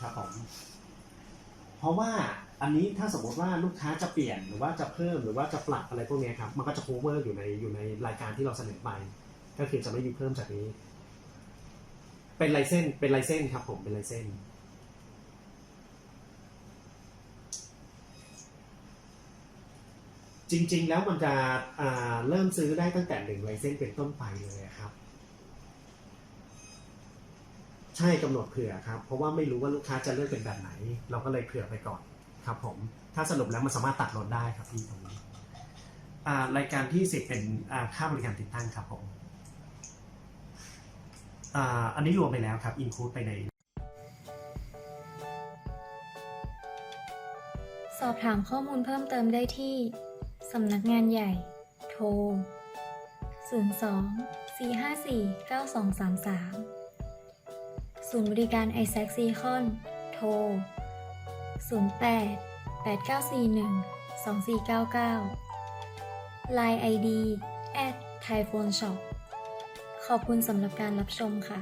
ครับผมเพราะว่าอันนี้ถ้าสมมติว่าลูกค้าจะเปลี่ยนหรือว่าจะเพิ่มหรือว่าจะปรับอะไรพวกนี้ครับมันก็จะ cover อยู่ในอยู่ในรายการที่เราเสนอไป ก็คือจะไม่มีเพิ่มจากนี้ เป็นไลเส้นเป็นไลเส้นครับผมเป็นไลเส้นจริง ๆ แล้วมันจะเริ่มซื้อได้ตั้งแต่หนึ่งไลเส้นเป็นต้นไปเลยครับ ใช่กำหนดเผื่อครับ เพราะว่าไม่รู้ว่าลูกค้าจะเลือกเป็นแบบไหน เราก็เลยเผื่อไปก่อนครับผม ถ้าสรุปแล้วมันสามารถตัดลดได้ครับพี่ตรงนี้รายการที่สิบเป็นค่าบริการติดตั้งครับผมอันนี้รวมไปแล้วครับอินคูดไปในสอบถามข้อมูลเพิ่มเติมได้ที่ สำนักงานใหญ่ โทร 02 454 9233 ศูนย์บริการไอแซคซีคอน โทร 08 8941 2499 Line ID at thaiphone shop ขอบคุณสำหรับการรับชมค่ะ